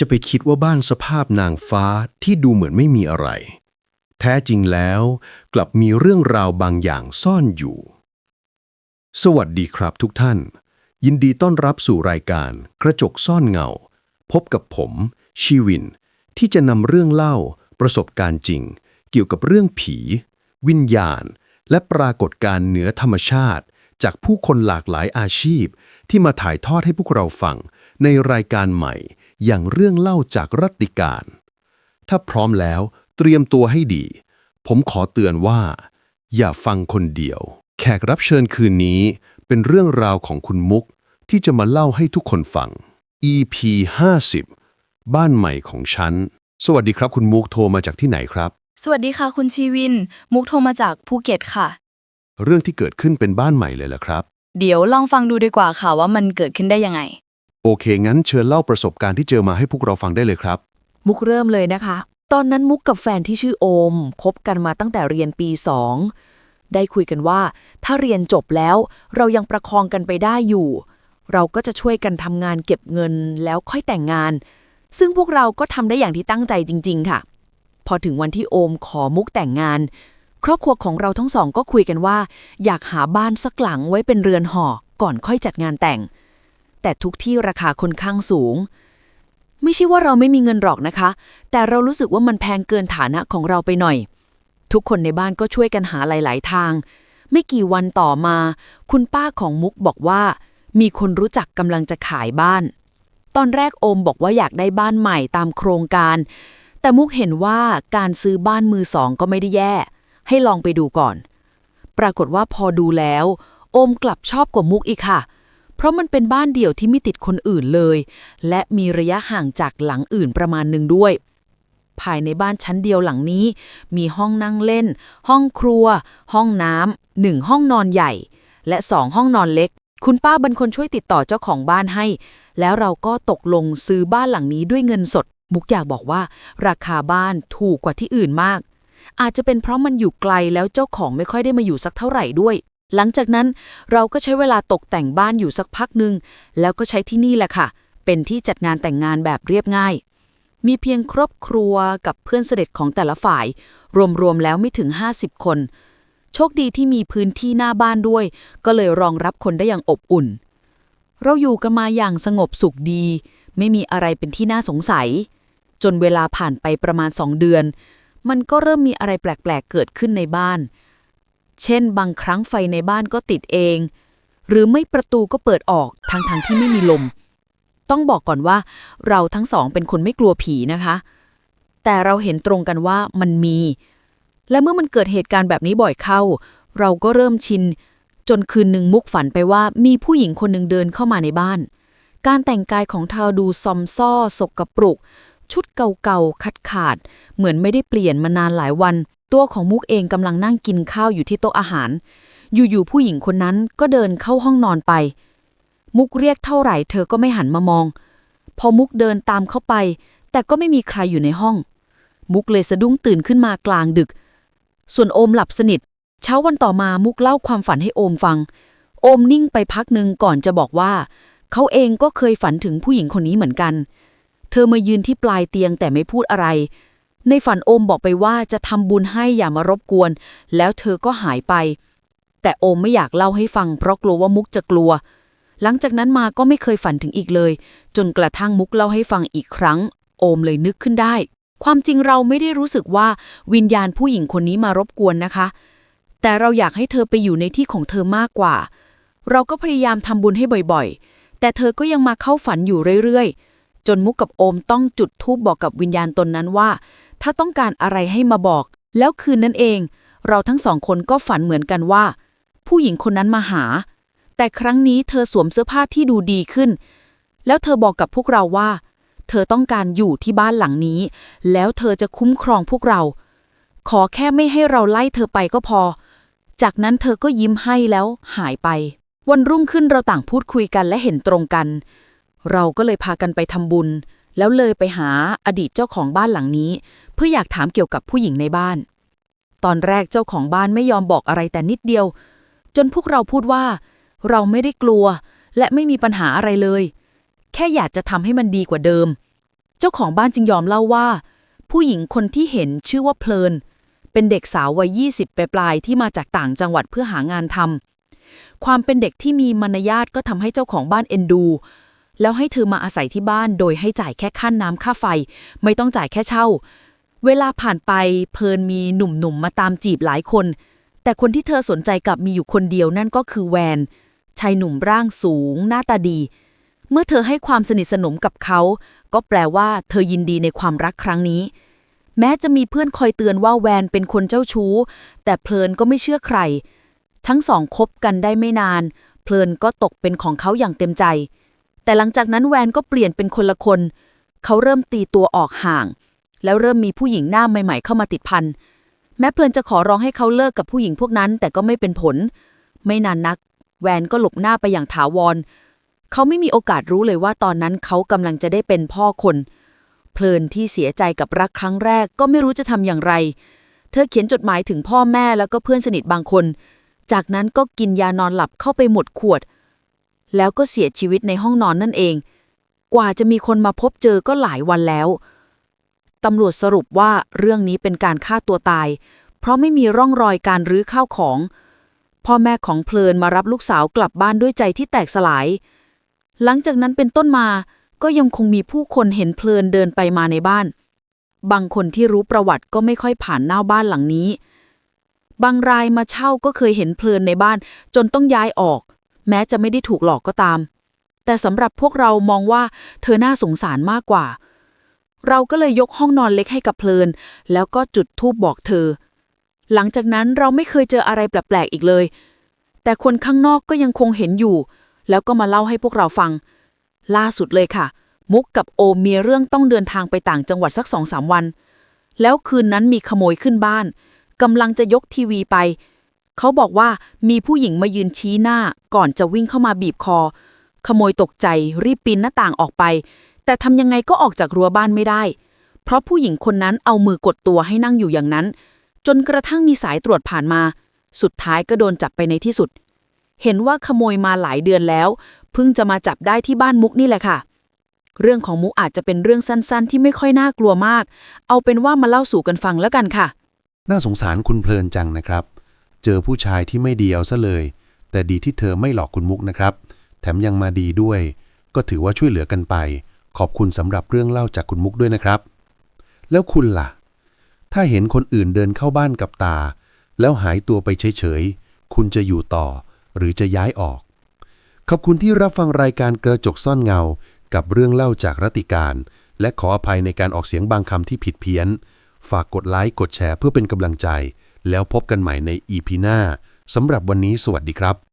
จะไปคิดว่าบ้านสภาพนางฟ้าที่ดูเหมือนไม่มีอะไร แท้จริงแล้ว กลับมีเรื่องราวบางอย่างซ่อนอยู่ สวัสดีครับทุกท่าน ยินดีต้อนรับสู่รายการ กระจกซ่อนเงา พบกับผม ชีวิน ที่จะนำเรื่องเล่า ประสบการณ์จริง เกี่ยวกับเรื่องผี วิญญาณ และปรากฏการณ์เหนือธรรมชาติ จากผู้คนหลากหลายอาชีพ ที่มาถ่ายทอดให้พวกเราฟังในรายการใหม่ อย่างเรื่องเล่าจากรัตติการ ถ้าพร้อมแล้วเตรียมตัวให้ดี ผมขอเตือนว่า อย่าฟังคนเดียว แขกรับเชิญคืนนี้เป็นเรื่องราวของคุณมุกที่จะมาเล่าให้ทุกคนฟัง EP 50 บ้านใหม่ของฉัน สวัสดีครับคุณมุกโทรมาจากที่ไหนครับ สวัสดีค่ะคุณชีวิน มุกโทรมาจากภูเก็ตค่ะ เรื่องที่เกิดขึ้นเป็นบ้านใหม่เลยเหรอครับ เดี๋ยวลองฟังดูดีกว่าค่ะว่ามันเกิดขึ้นได้ยังไง โอเค งั้นเชิญเล่าประสบการณ์ที่เจอมาให้พวกเราฟังได้เลยครับ มุกเริ่มเลยนะคะ ตอนนั้นมุกกับแฟนที่ชื่อโอมคบกันมาตั้งแต่เรียนปีสองได้คุยกันว่า ถ้าเรียนจบแล้วเรายังประคองกันไปได้อยู่ เราก็จะช่วยกันทำงานเก็บเงินแล้วค่อยแต่งงาน ซึ่งพวกเราก็ทำได้อย่างที่ตั้งใจจริง ๆ ค่ะ พอถึงวันที่โอมขอมุกแต่งงาน ครอบครัวของเราทั้งสองก็คุยกันว่า อยากหาบ้านสักหลังไว้เป็นเรือนหอก่อนค่อยจัดงานแต่ง แต่ทุกที่ราคาค่อนข้างสูง ไม่ใช่ว่าเราไม่มีเงินหรอกนะคะ แต่เรารู้สึกว่ามันแพงเกินฐานะของเราไปหน่อย ทุกคนในบ้านก็ช่วยกันหาหลาย ๆ ทาง ไม่กี่วันต่อมา คุณป้าของมุกบอกว่า มีคนรู้จักกำลังจะขายบ้าน ตอนแรกโอมบอกว่าอยากได้บ้านใหม่ตามโครงการ แต่มุกเห็นว่าการซื้อบ้านมือสองก็ไม่ได้แย่ ให้ลองไปดูก่อน ปรากฏว่าพอดูแล้ว โอมกลับชอบกว่ามุกอีกค่ะเเพราะมันเป็นบ้านเดี่ยวที่ไม่ติดคนอื่นเลย และมีระยะห่างจากหลังอื่นประมาณหนึ่งด้วย ภายในบ้านชั้นเดียวหลังนี้ มีห้องนั่งเล่น ห้องครัว ห้องน้ำหนึ่งห้องนอนใหญ่ และสองห้องนอนเล็ก คุณป้าเป็นคนช่วยติดต่อเจ้าของบ้านให้ แล้วเราก็ตกลงซื้อบ้านหลังนี้ด้วยเงินสด มุกอยากบอกว่า ราคาบ้านถูกกว่าที่อื่นมากอาจจะเป็นเพราะมันอยู่ไกลแล้วเจ้าของไม่ค่อยได้มาอยู่สักเท่าไหร่ด้วย หลังจากนั้นเราก็ใช้เวลาตกแต่งบ้านอยู่สักพักหนึ่งแล้วก็ใช้ที่นี่แหละค่ะ เป็นที่จัดงานแต่งงานแบบเรียบง่าย มีเพียงครอบครัวกับเพื่อนเสด็จของแต่ละฝ่าย รวมๆแล้วไม่ถึง 50 คน โชคดีที่มีพื้นที่หน้าบ้านด้วย ก็เลยรองรับคนได้อย่างอบอุ่น เราอยู่กันมาอย่างสงบสุขดี ไม่มีอะไรเป็นที่น่าสงสัย จนเวลาผ่านไปประมาณสองเดือน มันก็เริ่มมีอะไรแปลกๆเกิดขึ้นในบ้าน เช่น บางครั้งไฟในบ้านก็ติดเอง หรือไม่ประตูก็เปิดออกทางทางที่ไม่มีลม ต้องบอกก่อนว่า เราทั้งสองเป็นคนไม่กลัวผีนะคะ แต่เราเห็นตรงกันว่ามันมี และเมื่อมันเกิดเหตุการณ์แบบนี้บ่อยเข้า เราก็เริ่มชิน จนคืนหนึ่งมุกฝันไปว่ามีผู้หญิงคนหนึ่งเดินเข้ามาในบ้าน การแต่งกายของเธอดูซอมซ่อสกปรกชุดเก่าๆ ขาดขาดๆเหมือนไม่ได้เปลี่ยนมานานหลายวัน ตัวของมุกเองกำลังนั่งกินข้าวอยู่ที่โต๊ะอาหาร อยู่ๆผู้หญิงคนนั้นก็เดินเข้าห้องนอนไป มุกเรียกเท่าไหร่เธอก็ไม่หันมามอง พอมุกเดินตามเข้าไป แต่ก็ไม่มีใครอยู่ในห้อง มุกเลยสะดุ้งตื่นขึ้นมากลางดึก ส่วนโอมหลับสนิท เช้าวันต่อมามุกเล่าความฝันให้โอมฟัง โอมนิ่งไปพักหนึ่งก่อนจะบอกว่า เขาเองก็เคยฝันถึงผู้หญิงคนนี้เหมือนกัน เธอมายืนที่ปลายเตียงแต่ไม่พูดอะไร ในฝันโอมบอกไปว่าจะทำบุญให้อย่ามารบกวน แล้วเธอก็หายไป แต่โอมไม่อยากเล่าให้ฟังเพราะกลัวว่ามุกจะกลัว หลังจากนั้นมาก็ไม่เคยฝันถึงอีกเลย จนกระทั่งมุกเล่าให้ฟังอีกครั้ง โอมเลยนึกขึ้นได้ ความจริงเราไม่ได้รู้สึกว่าวิญญาณผู้หญิงคนนี้มารบกวนนะคะ แต่เราอยากให้เธอไปอยู่ในที่ของเธอมากกว่า เราก็พยายามทำบุญให้บ่อยๆ แต่เธอก็ยังมาเข้าฝันอยู่เรื่อยๆ จนมุกกับโอมต้องจุดธูปบอกกับวิญญาณตนนั้นว่า ถ้าต้องการอะไรให้มาบอก แล้วคืนนั้นเอง เราทั้งสองคนก็ฝันเหมือนกันว่า ผู้หญิงคนนั้นมาหา แต่ครั้งนี้เธอสวมเสื้อผ้าที่ดูดีขึ้น แล้วเธอบอกกับพวกเราว่า เธอต้องการอยู่ที่บ้านหลังนี้ แล้วเธอจะคุ้มครองพวกเรา ขอแค่ไม่ให้เราไล่เธอไปก็พอ จากนั้นเธอก็ยิ้มให้แล้วหายไป วันรุ่งขึ้นเราต่างพูดคุยกันและเห็นตรงกัน เราก็เลยพากันไปทำบุญ แล้วเลยไปหาอดีตเจ้าของบ้านหลังนี้ เพื่ออยากถามเกี่ยวกับผู้หญิงในบ้าน ตอนแรกเจ้าของบ้านไม่ยอมบอกอะไรแต่นิดเดียว จนพวกเราพูดว่า เราไม่ได้กลัว และไม่มีปัญหาอะไรเลย แค่อยากจะทำให้มันดีกว่าเดิม เจ้าของบ้านจึงยอมเล่าว่า ผู้หญิงคนที่เห็นชื่อว่าเพลิน เป็นเด็กสาววัย20ปลายๆที่มาจากต่างจังหวัดเพื่อหางานทำความเป็นเด็กที่มีมารยาทก็ทำให้เจ้าของบ้านเอ็นดู แล้วให้เธอมาอาศัยที่บ้านโดยให้จ่ายแค่ค่าน้ำค่าไฟ ไม่ต้องจ่ายแค่เช่า เวลาผ่านไปเพลินมีหนุ่มๆมาตามจีบหลายคน แต่คนที่เธอสนใจกับมีอยู่คนเดียวนั่นก็คือแวน ชายหนุ่มร่างสูง หน้าตาดี เมื่อเธอให้ความสนิทสนมกับเขา ก็แปลว่าเธอยินดีในความรักครั้งนี้ แม้จะมีเพื่อนคอยเตือนว่าแวนเป็นคนเจ้าชู้ แต่เพลินก็ไม่เชื่อใคร ทั้งสองคบกันได้ไม่นาน เพลินก็ตกเป็นของเขาอย่างเต็มใจ แต่หลังจากนั้นแวนก็เปลี่ยนเป็นคนละคน เขาเริ่มตีตัวออกห่าง แล้วเริ่มมีผู้หญิงหน้าใหม่ๆเข้ามาติดพัน แม้เพลินจะขอร้องให้เขาเลิกกับผู้หญิงพวกนั้น แต่ก็ไม่เป็นผล ไม่นานนัก แวนก็หลบหน้าไปอย่างถาวร เขาไม่มีโอกาสรู้เลยว่าตอนนั้นเขากำลังจะได้เป็นพ่อคน เพลินที่เสียใจกับรักครั้งแรกก็ไม่รู้จะทำอย่างไร เธอเขียนจดหมายถึงพ่อแม่แล้วก็เพื่อนสนิทบางคน จากนั้นก็กินยานอนหลับเข้าไปหมดขวด แล้วก็เสียชีวิตในห้องนอนนั่นเอง กว่าจะมีคนมาพบเจอก็หลายวันแล้ว ตำรวจสรุปว่าเรื่องนี้เป็นการฆ่าตัวตาย เพราะไม่มีร่องรอยการรื้อข้าวของ พ่อแม่ของเพลินมารับลูกสาวกลับบ้านด้วยใจที่แตกสลาย หลังจากนั้นเป็นต้นมาก็ยังคงมีผู้คนเห็นเพลินเดินไปมาในบ้าน บางคนที่รู้ประวัติก็ไม่ค่อยผ่านหน้าบ้านหลังนี้ บางรายมาเช่าก็เคยเห็นเพลินในบ้านจนต้องย้ายออก แม้จะไม่ได้ถูกหลอกก็ตาม แต่สำหรับพวกเรามองว่าเธอน่าสงสารมากกว่า เราก็เลยยกห้องนอนเล็กให้กับเพลิน แล้วก็จุดธูปบอกเธอ หลังจากนั้นเราไม่เคยเจออะไรแปลกๆอีกเลย แต่คนข้างนอกก็ยังคงเห็นอยู่ แล้วก็มาเล่าให้พวกเราฟัง ล่าสุดเลยค่ะ มุกกับโอมีเรื่องต้องเดินทางไปต่างจังหวัดสักสองสามวัน แล้วคืนนั้นมีขโมยขึ้นบ้านกำลังจะยกทีวีไป เขาบอกว่ามีผู้หญิงมายืนชี้หน้าก่อนจะวิ่งเข้ามาบีบคอ ขโมยตกใจรีบปีนหน้าต่างออกไป แต่ทำยังไงก็ออกจากรั้วบ้านไม่ได้ เพราะผู้หญิงคนนั้นเอามือกดตัวให้นั่งอยู่อย่างนั้น จนกระทั่งมีสายตรวจผ่านมา สุดท้ายก็โดนจับไปในที่สุด เห็นว่าขโมยมาหลายเดือนแล้วเพิ่งจะมาจับได้ที่บ้านมุกนี่แหละค่ะเรื่องของมุกอาจจะเป็นเรื่องสั้นๆ ที่ไม่ค่อยน่ากลัวมาก เอาเป็นว่ามาเล่าสู่กันฟังแล้วกันค่ะ น่าสงสารคุณเพลินจังนะครับ เจอผู้ชายที่ไม่ดีเอาซะเลย แต่ดีที่เธอไม่หลอกคุณมุกนะครับ แถมยังมาดีด้วย ก็ถือว่าช่วยเหลือกันไป ขอบคุณสำหรับเรื่องเล่าจากคุณมุกด้วยนะครับ แล้วคุณล่ะ ถ้าเห็นคนอื่นเดินเข้าบ้านกับตา แล้วหายตัวไปเฉยๆ คุณจะอยู่ต่อ หรือจะย้ายออก ขอบคุณที่รับฟังรายการกระจกซ่อนเงา กับเรื่องเล่าจากรตติการ และขออภัยในการออกเสียงบางคำที่ผิดเพี้ยน ฝากกดไลค์กดแชร์เพื่อเป็นกำลังใจ แล้วพบกันใหม่ในอีพีหน้าสำหรับวันนี้สวัสดีครับ